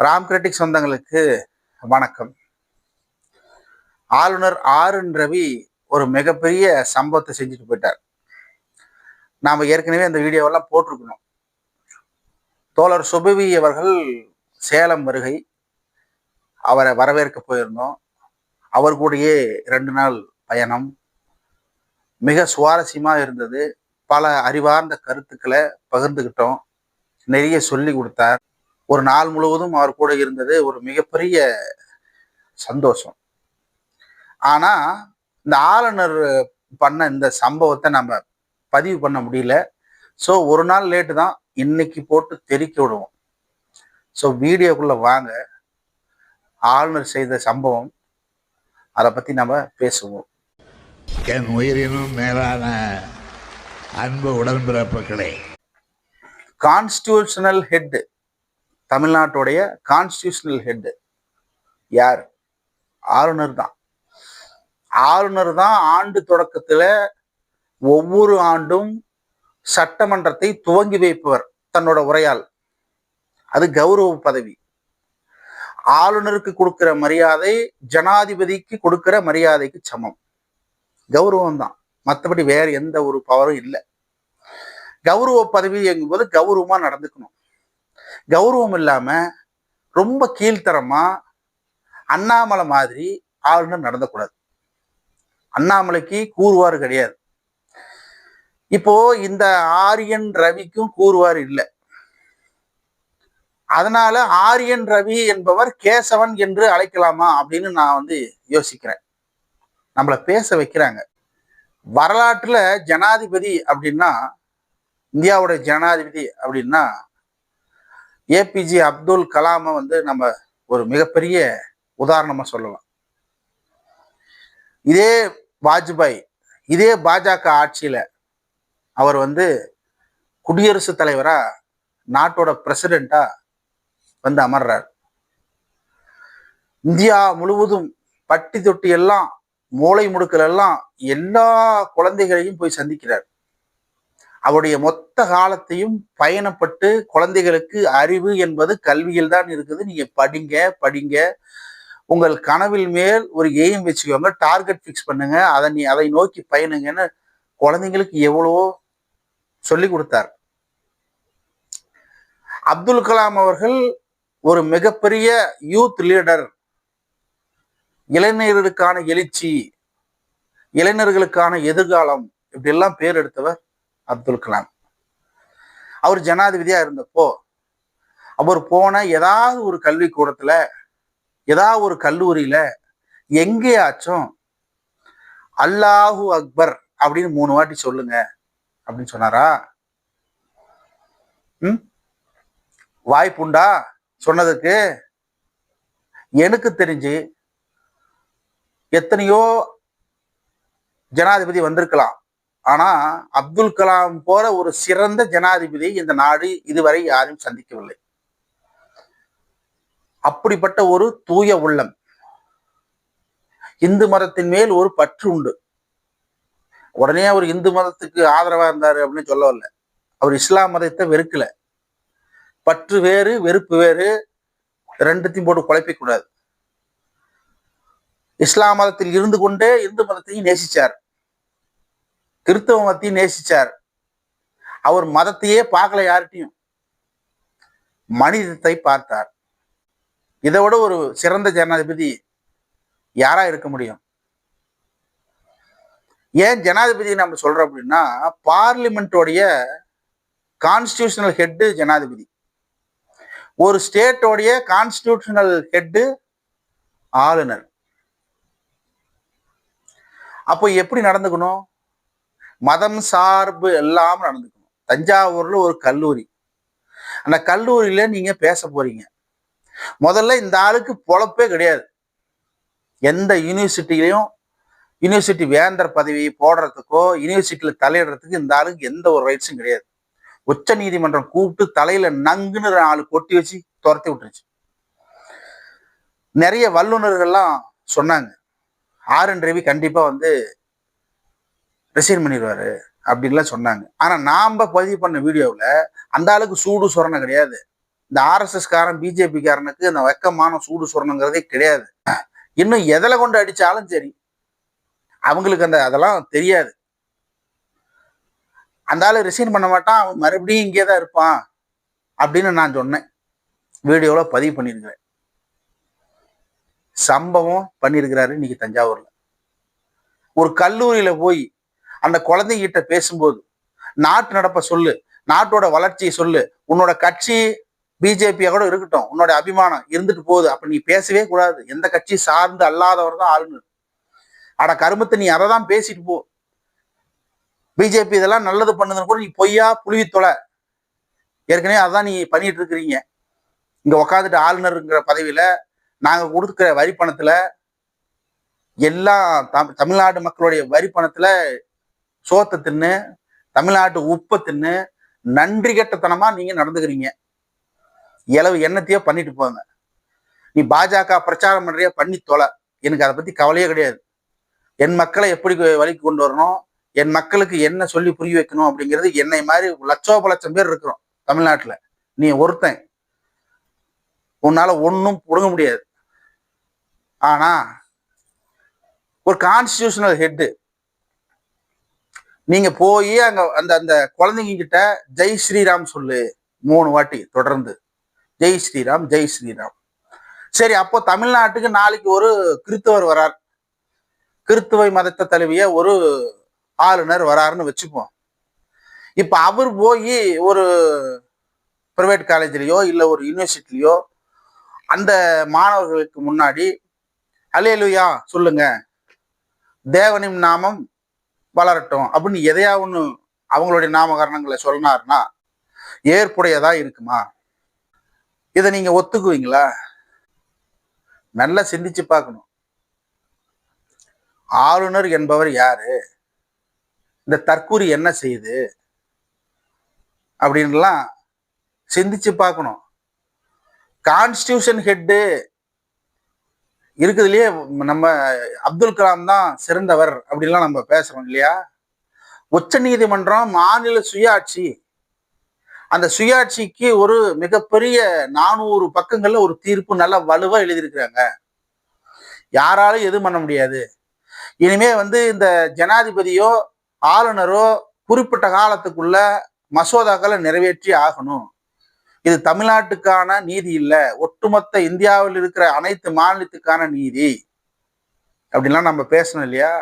Ram critic சொந்தங்களுக்கு வணக்கம். ஆளுநர் ஆர் என் ரவி ஒரு மிகப்பெரிய சம்பவத்தை செஞ்சுட்டு போயிட்டார். நாம் ஏற்கனவே அந்த வீடியோவெல்லாம் போட்டிருக்கணும். தோழர் சுபவி அவர்கள் சேலம் வருகை. அவரை வரவேற்க போயிருந்தோம். அவர் கூடயே ரெண்டு நாள் பயணம். மிக சுவாரஸ்யமாக இருந்தது. பல அறிவார்ந்த கருத்துக்களை பகிர்ந்துக்கிட்டோம் நிறைய சொல்லி கொடுத்தார். ஒரு நாள் முழுவதும் அவர் கூட இருந்தது ஒரு மிகப்பெரிய சந்தோஷம். ஆனா இந்த ஆளுநர் பண்ண இந்த சம்பவத்தை நம்ம பதிவு பண்ண முடியல. ஸோ ஒரு நாள் லேட்டு தான் இன்னைக்கு போட்டு தெறிக்க விடுவோம். ஸோ வீடியோக்குள்ள வாங்க. ஆளுநர் செய்த சம்பவம் அதை பத்தி நம்ம பேசுவோம். என் உயிரினும் மேலான அன்பு உடன்பிறப்புகளே. கான்ஸ்டியூஷனல் ஹெட் தமிழ்நாட்டுடைய கான்ஸ்டியூஷனல் ஹெட்டு யார்? ஆளுநர் தான். ஆளுநர் தான் ஆண்டு தொடக்கத்தில் ஒவ்வொரு ஆண்டும் சட்டமன்றத்தை துவங்கி வைப்பவர் தன்னோட உரையால். அது கௌரவ பதவி. ஆளுநருக்கு கொடுக்கிற மரியாதை ஜனாதிபதிக்கு கொடுக்கிற மரியாதைக்கு சமம். கௌரவம் தான். மற்றபடி வேற எந்த ஒரு பவரும் இல்லை. கௌரவ பதவி எங்கும்போது கௌரவமா நடந்துக்கணும். கௌரவம் இல்லாம ரொம்ப கீழ்த்தரமா அண்ணாமலை மாதிரி ஆளுநர் நடந்தக்கூடாது. அண்ணாமலைக்கு கூறுவார் கிடையாது. இப்போ இந்த ஆரியன் ரவிக்கும் கூறுவார் இல்லை. அதனால ஆரியன் ரவி என்பவர் கேசவன் என்று அழைக்கலாமா அப்படின்னு நான் வந்து யோசிக்கிறேன். நம்மளை பேச வைக்கிறாங்க. வரலாற்றுல ஜனாதிபதி அப்படின்னா இந்தியாவோட ஜனாதிபதி அப்படின்னா ஏபிஜே அப்துல் கலாமை வந்து நம்ம ஒரு மிகப்பெரிய உதாரணமா சொல்லலாம். இதே வாஜ்பாய் இதே பாஜக ஆட்சியில அவர் வந்து குடியரசுத் தலைவரா நாட்டோட பிரசிடெண்டா வந்து அமர்றார். இந்தியா முழுவதும் பட்டி தொட்டி எல்லாம் மூளை முடுக்கல் எல்லாம் எல்லா குழந்தைகளையும் போய் சந்திக்கிறார். அவருடைய மொத்த காலத்தையும் பயணப்பட்டு குழந்தைகளுக்கு அறிவு என்பது கல்வியில் தான் இருக்குது. நீங்க படிங்க படிங்க. உங்கள் கனவில் மேல் ஒரு எய்ம் வச்சுக்கோங்க டார்கெட் ஃபிக்ஸ் பண்ணுங்க. அதை நீ அதை நோக்கி பயணுங்கன்னு குழந்தைங்களுக்கு எவ்வளவோ சொல்லி கொடுத்தார். அப்துல் கலாம் அவர்கள் ஒரு மிகப்பெரிய யூத் லீடர் இளைஞர்களுக்கான எழுச்சி இளைஞர்களுக்கான எதிர்காலம் இப்படி எல்லாம் பேர் எடுத்தவர் அப்துல் கலாம். அவர் ஜனாதிபதியா இருந்தப்போ அவர் போன ஏதாவது ஒரு கல்விக்கூடத்தில் ஏதாவது ஒரு கல்லூரியில எங்கேயாச்சும் அல்லாஹூ அக்பர் அப்படின்னு மூணு வாட்டி சொல்லுங்க அப்படின்னு சொன்னாரா? ம்? வாய்ப்புண்டா சொன்னதுக்கு? எனக்கு தெரிஞ்சு எத்தனையோ ஜனாதிபதி வந்திருக்கலாம். ஆனா அப்துல் கலாம் போற ஒரு சிறந்த ஜனாதிபதி இந்த நாடு இதுவரை யாரையும் சந்திக்கவில்லை. அப்படிப்பட்ட ஒரு தூய உள்ளம். இந்து மதத்தின் மேல் ஒரு பற்று உண்டு. உடனே அவர் இந்து மதத்துக்கு ஆதரவா இருந்தாரு அப்படின்னு சொல்லவில்லை. அவர் இஸ்லாம் மதத்தை வெறுக்கல. பற்று வேறு வெறுப்பு வேறு ரெண்டுத்தையும் போட்டு குழப்பிக்க கூடாது இஸ்லாம் மதத்தில் இருந்து கொண்டே இந்து மதத்தையும் நேசிச்சார். கிறிஸ்தவ மத்தியும் நேசிச்சார். அவர் மதத்தையே பார்க்கல யார்கிட்டையும். மனிதத்தை பார்த்தார். இதை விட ஒரு சிறந்த ஜனாதிபதி யாரா இருக்க முடியும்? ஏன் ஜனாதிபதி நம்ம சொல்றோம் அப்படின்னா பார்லிமெண்டோடைய கான்ஸ்டியூஷனல் ஹெட்டு ஜனாதிபதி. ஒரு ஸ்டேட்டோடைய கான்ஸ்டியூஷனல் ஹெட்டு ஆளுநர். அப்போ எப்படி நடந்துக்கணும்? மதம் சார்பு எல்லாம் நடந்துக்கணும். தஞ்சாவூர்ல ஒரு கல்லூரி. அந்த கல்லூரியில நீங்க பேச போறீங்க. முதல்ல இந்த ஆளுக்கு பொழப்பே கிடையாது. எந்த யூனிவர்சிட்டிலையும் யூனிவர்சிட்டி வேந்தர் பதவி போடுறதுக்கோ யூனிவர்சிட்டியில தலையிடுறதுக்கு இந்த ஆளுக்கு எந்த ஒரு ரைட்ஸும் கிடையாது. உச்ச நீதிமன்றம் கூப்பிட்டு தலையில நங்குன்னு ஆளு கொட்டி வச்சு துரத்தி விட்டுருச்சு. நிறைய வல்லுநர்கள்லாம் சொன்னாங்க. ஆர் என் ரவி கண்டிப்பா வந்து ரிசைன் பண்ணிடுவாரு. அப்படின்லாம் சொன்னாங்க. ஆனால் நாம் பதிவு பண்ண வீடியோவில் அந்த ஆளுக்கு சூடு சொரணை கிடையாது. இந்த ஆர்எஸ்எஸ்காரன் பிஜேபிக்காரனுக்கு இந்த அந்த வெக்கமான சூடு சொரணங்கிறதே கிடையாது. இன்னும் எதில் கொண்டு அடித்தாலும் சரி அவங்களுக்கு அந்த அதெல்லாம் தெரியாது. அந்த ஆள் ரிசைன் பண்ண மாட்டான் அவன் மறுபடியும் இங்கே தான் இருப்பான் அப்படின்னு நான் சொன்னேன். வீடியோவில் பதிவு பண்ணியிருக்கிறேன். சம்பவம் பண்ணியிருக்கிறாரு இன்னைக்கு தஞ்சாவூரில். ஒரு கல்லூரியில் போய் அந்த குழந்தைகிட்ட பேசும்போது நாட்டு நடப்பை சொல்லு நாட்டோட வளர்ச்சியை சொல்லு உன்னோட கட்சி பிஜேபியா கூட இருக்கட்டும் உன்னோட அபிமானம் இருந்துட்டு போகுது அப்ப நீ பேசவே கூடாது. எந்த கட்சி சார்ந்து அல்லாதவர் தான் ஆளுநர் அட கருமத்தை நீ அதை தான் பேசிட்டு போ. பிஜேபி இதெல்லாம் நல்லது பண்ணுதுன்னு கூட நீ பொய்யா புழுவி தொலை. ஏற்கனவே அதான் நீ பண்ணிட்டு இருக்கிறீங்க. இங்க உக்காந்துட்டு ஆளுநருங்கிற பதவியில நாங்க கொடுக்குற வரி பணத்துல எல்லா தமிழ்நாடு மக்களுடைய வரி பணத்துல சோத்தை தின்னு தமிழ்நாட்டு உப்பை தின்னு நன்றி கெட்டத்தனமா நீங்க நடந்துக்கிறீங்க. இளவு என்னத்தையோ பண்ணிட்டு போங்க. நீ பாஜக பிரச்சாரம் பண்றிய பண்ணி தொலை. எனக்கு அதை பத்தி கவலையே கிடையாது. என் மக்களை எப்படி வழிக்கு கொண்டு வரணும்? என் மக்களுக்கு என்ன சொல்லி புரிய வைக்கணும் அப்படிங்கிறது என்னை மாதிரி லட்சோப லட்சம் பேர் இருக்கிறோம் தமிழ்நாட்டில். நீ ஒருத்தன். உன்னால ஒன்றும் புடுங்க முடியாது. ஆனா ஒரு கான்ஸ்டியூஷனல் ஹெட்டு நீங்க போய் அங்க அந்த அந்த குழந்தைங்க கிட்ட ஜெய் ஸ்ரீராம் சொல்லு மூணு வாட்டி தொடர்ந்து. ஜெய் ஸ்ரீராம் ஜெய் ஸ்ரீராம். சரி அப்போ தமிழ்நாட்டுக்கு நாளைக்கு ஒரு கிறித்தவர் வரார். கிறித்துவை மதத்தை தழுவிய ஒரு ஆளுநர் வராருன்னு வச்சுப்போம் இப்ப அவர் போய் ஒரு பிரைவேட் காலேஜ்லயோ இல்லை ஒரு யூனிவர்சிட்டிலையோ அந்த மாணவர்களுக்கு முன்னாடி அலேலுயா சொல்லுங்க. தேவனின் நாமம் வளரட்டும் அப்படின்னு எதையா ஒன்று அவங்களுடைய நாமகரணங்களை சொன்னாருன்னா ஏற்புடையதா இருக்குமா? இதை நீங்க ஒத்துக்குவீங்களா? நல்லா சிந்திச்சு பார்க்கணும். ஆளுநர் என்பவர் யாரு? இந்த தற்கூரி என்ன செய்யுது அப்படின்லாம் சிந்திச்சு பார்க்கணும். கான்ஸ்டியூஷன் ஹெட்டு இருக்குதுலயே நம்ம அப்துல் கலாம் தான் சிறந்தவர் அப்படின்லாம் நம்ம பேசுறோம் இல்லையா? உச்ச நீதிமன்றம் மாநில சுயாட்சி. அந்த சுயாட்சிக்கு ஒரு மிகப்பெரிய நானூறு பக்கங்கள்ல ஒரு தீர்ப்பு நல்லா வலுவா எழுதியிருக்கிறாங்க. யாராலும் எதுவும் பண்ண முடியாது. இனிமே வந்து இந்த ஜனாதிபதியோ ஆளுநரோ குறிப்பிட்ட காலத்துக்குள்ள மசோதாக்களை நிறைவேற்றி ஆகணும். இது தமிழ்நாட்டுக்கான நீதி இல்ல. ஒட்டுமொத்த இந்தியாவில் இருக்கிற அனைத்து மாநிலத்துக்கான நீதி. அப்படின்லாம் நம்ம பேசணும் இல்லையா?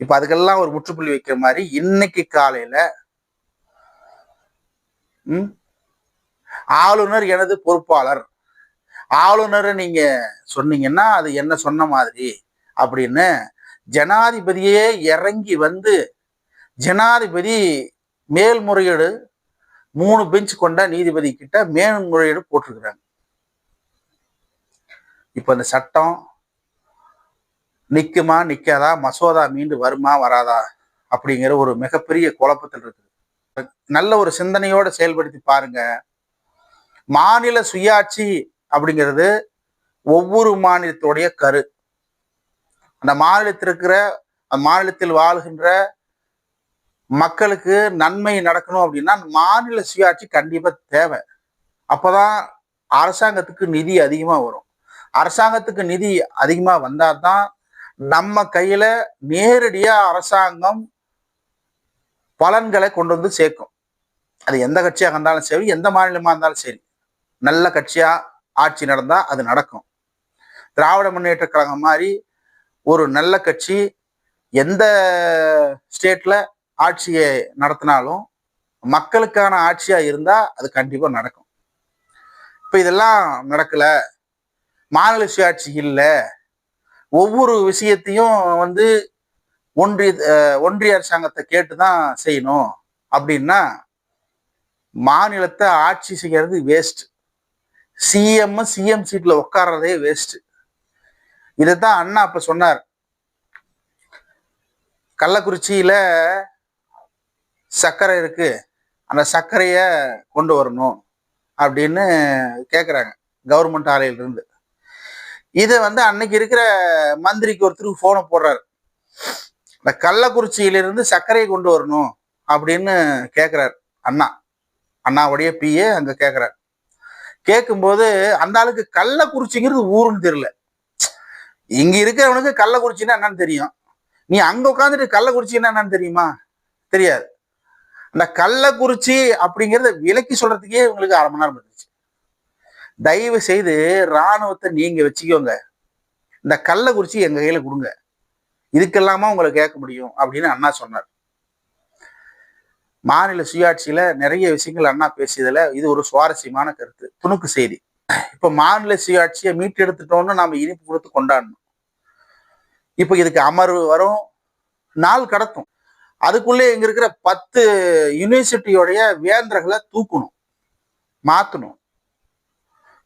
இப்ப அதுக்கெல்லாம் ஒரு முற்றுப்புள்ளி வைக்கிற மாதிரி இன்னைக்கு காலையில ம், ஆளுநர் எனது பொறுப்பாளர். ஆளுநரை நீங்க சொன்னீங்கன்னா அது என்ன சொன்ன மாதிரி அப்படின்னு ஜனாதிபதியே இறங்கி வந்து ஜனாதிபதி மேல்முறையீடு மூணு பெஞ்ச் கொண்ட நீதிபதி கிட்ட மேன்முறையீடு போட்டிருக்கிறாங்க. இப்ப இந்த சட்டம் நிற்குமா நிற்காதா மசோதா மீண்டு வருமா வராதா அப்படிங்கிற ஒரு மிகப்பெரிய குழப்பத்தில் இருக்குது. நல்ல ஒரு சிந்தனையோட செயல்படுத்தி பாருங்க. மாநில சுயாட்சி அப்படிங்கிறது ஒவ்வொரு மாநிலத்துடைய கரு. அந்த மாநிலத்தில் இருக்கிற அந்த மாநிலத்தில் வாழ்கின்ற மக்களுக்கு நன்மை நடக்கணும் அப்படின்னா மாநில சுயாட்சி கண்டிப்பாக தேவை. அப்போதான் அரசாங்கத்துக்கு நிதி அதிகமாக வரும். அரசாங்கத்துக்கு நிதி அதிகமாக வந்தால் தான் நம்ம கையில நேரடியாக அரசாங்கம் பலன்களை கொண்டு வந்து சேர்க்கும். அது எந்த கட்சியாக இருந்தாலும் சரி எந்த மாநிலமாக இருந்தாலும் சரி. நல்ல கட்சியாக ஆட்சி நடந்தால் அது நடக்கும். திராவிட முன்னேற்ற கழகம் மாதிரி ஒரு நல்ல கட்சி எந்த ஸ்டேட்டில் ஆட்சியை நடத்தினாலும் மக்களுக்கான ஆட்சியா இருந்தா அது கண்டிப்பா நடக்கும். இப்ப இதெல்லாம் நடக்கல. மாநில சுயாட்சி இல்லை. ஒவ்வொரு விஷயத்தையும் வந்து ஒன்றிய ஒன்றிய அரசாங்கத்தை கேட்டு தான் செய்யணும். அப்படின்னா மாநிலத்தை ஆட்சி செய்கிறது வேஸ்ட் சிஎம் சிஎம் சீட்டில் உட்கார்றதே வேஸ்ட் தான் அண்ணா அப்போ சொன்னார். கள்ளக்குறிச்சியில் சர்க்கரை இருக்கு. அந்த சர்க்கரையை கொண்டு வரணும் அப்படின்னு கேட்குறாங்க கவர்மெண்ட் ஆலையிலிருந்து. இதை வந்து அன்னைக்கு இருக்கிற மந்திரிக்கு ஒருத்தருக்கு ஃபோனை போடுறாரு. இந்த கள்ளக்குறிச்சியிலிருந்து சர்க்கரையை கொண்டு வரணும் அப்படின்னு கேட்குறாரு அண்ணா. அண்ணாவுடைய பிஏ அங்கே கேட்குறாரு கேட்கும்போது அந்த ஆளுக்கு கள்ளக்குறிச்சிங்கிறது ஊருன்னு தெரியல. இங்கே இருக்கிறவனுக்கு கள்ளக்குறிச்சின்னா என்னன்னு தெரியும். நீ அங்கே உட்காந்துட்டு கள்ளக்குறிச்சின்னா என்னன்னு தெரியுமா? தெரியாது. இந்த கள்ளக்குறிச்சி அப்படிங்கிறத விலக்கி சொல்றதுக்கே இவங்களுக்கு அரை மணி நேரம் இருந்துச்சு தயவு செய்து ராணுவத்தை நீங்க வச்சுக்கோங்க. இந்த கள்ளக்குறிச்சி எங்க கையில கொடுங்க. இதுக்கெல்லாமா உங்களை கேட்க முடியும் அப்படின்னு அண்ணா சொன்னார். மாநில சுயாட்சியில நிறைய விஷயங்கள் அண்ணா பேசியதுல இது ஒரு சுவாரஸ்யமான கருத்து. துணுக்கு செய்தி. இப்ப மாநில சுயாட்சியை மீட்டெடுத்துட்டோம்னு நாம இனிப்பு கொடுத்து கொண்டாடணும். இப்ப இதுக்கு அமர்வு வரும். நாள் கடத்தும். அதுக்குள்ளே இங்க இருக்கிற பத்து யூனிவர்சிட்டியோடைய வேந்தர்களை தூக்கணும் மாத்தணும்.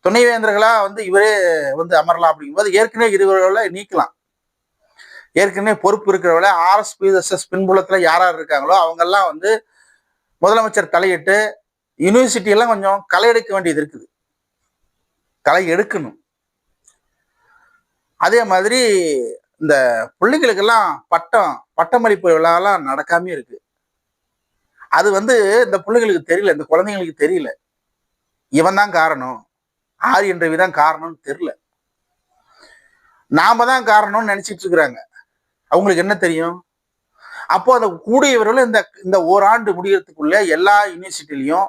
துணை வேந்தர்களா வந்து இவரே வந்து அமரலாம் அப்படிங்கும்போது ஏற்கனவே இருவர்களை நீக்கலாம். ஏற்கனவே பொறுப்பு இருக்கிறவங்கள ஆர்எஸ்பிஎஸ்எஸ் பின்புலத்தில் யார் யார் இருக்காங்களோ அவங்கெல்லாம் வந்து முதலமைச்சர் தலையிட்டு யூனிவர்சிட்டியெல்லாம் கொஞ்சம் களை எடுக்க வேண்டியது இருக்குது. களை எடுக்கணும். அதே மாதிரி இந்த பிள்ளைங்களுக்கெல்லாம் பட்டம் பட்டமளிப்பு விழாலாம் நடக்காமே இருக்கு. அது வந்து இந்த பிள்ளைகளுக்கு தெரியல இந்த குழந்தைங்களுக்கு தெரியல. இவன் தான் காரணம். ஆர் ரவி தான் காரணம்னு தெரியல. நாம தான் காரணம்னு நினைச்சிட்டு இருக்கிறாங்க. அவங்களுக்கு என்ன தெரியும்? அப்போ அந்த கூடியவர்கள் இந்த இந்த ஓராண்டு முடியறதுக்குள்ள எல்லா யூனிவர்சிட்டிலையும்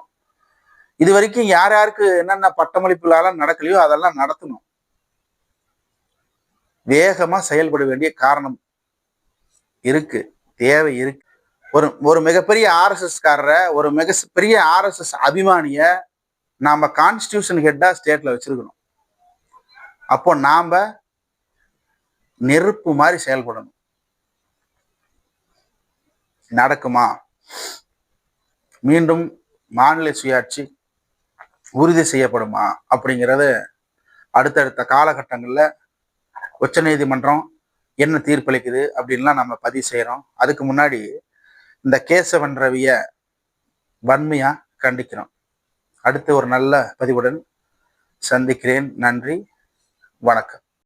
இது வரைக்கும் யார் யாருக்கு என்னென்ன பட்டமளிப்புலாம் நடக்கலையோ அதெல்லாம் நடத்தணும். வேகமா செயல்பட வேண்டிய காரணம் இருக்கு தேவை இருக்கு. ஒரு ஒரு மிகப்பெரிய ஆர்எஸ்எஸ் காரரை ஒரு மிக பெரிய ஆர்எஸ்எஸ் அபிமானிய நாம கான்ஸ்டியூஷன் ஹெட்டா ஸ்டேட்ல வச்சிருக்கணும். அப்போ நாம நெருப்பு மாதிரி செயல்படணும். நடக்குமா? மீண்டும் மாநில சுயாட்சி உறுதி செய்யப்படுமா? அப்படிங்கிறது அடுத்தடுத்த காலகட்டங்களில் உச்சநீதிமன்றம் என்ன தீர்ப்பளிக்குது அப்படின்லாம் நம்ம பதிவு செய்கிறோம் அதுக்கு முன்னாடி இந்த கேசவன் ரவியை வன்மையாக கண்டிக்கிறோம். அடுத்து ஒரு நல்ல பதிவுடன் சந்திக்கிறேன். நன்றி. வணக்கம்.